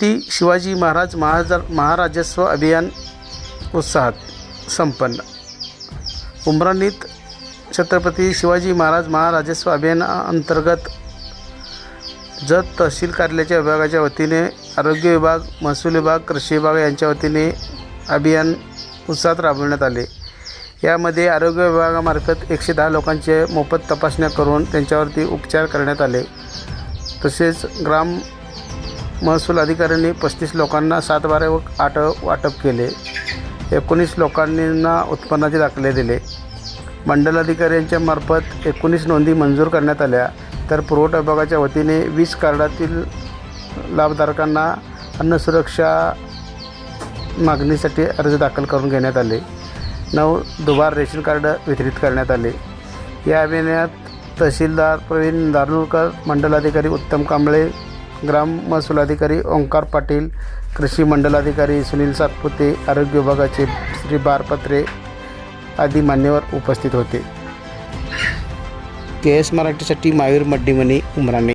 शिवाजी महाराज महाजा महाराजस्व अभियान उत्साहात संपन्न. उमराणीत छत्रपती शिवाजी महाराज महाराजस्व अभियानाअंतर्गत जत तहसील कार्यालयाच्या विभागाच्या वतीने आरोग्य विभाग महसूल विभाग कृषी विभाग यांच्या वतीने अभियान उत्साहात राबविण्यात आले. यामध्ये आरोग्य विभागामार्फत एकशे दहा लोकांचे मोफत तपासण्या करून त्यांच्यावरती उपचार करण्यात आले. तसेच ग्राम महसूल अधिकाऱ्यांनी पस्तीस लोकांना सात बारा व आठ वाटप केले. एकोणीस लोकांना उत्पन्नाचे दाखले दिले. मंडल अधिकाऱ्यांच्या मार्फत एकोणीस नोंदी मंजूर करण्यात आल्या. तर पुरवठा विभागाच्या वतीने वीस कार्डातील लाभधारकांना अन्नसुरक्षा मागणीसाठी अर्ज दाखल करून घेण्यात आले. नऊ दुबार रेशन कार्ड वितरित करण्यात आले. या अभियानात तहसीलदार प्रवीण दारुलकर मंडलाधिकारी उत्तम कांबळे ग्राम महसूल अधिकारी ओंकार पाटील कृषी मंडलाधिकारी सुनील सातपुते आरोग्य विभागाचे श्री बारपत्रे आदी मान्यवर उपस्थित होते. के एस मराठीसाठी मायूर मड्डीमणी उमराणे.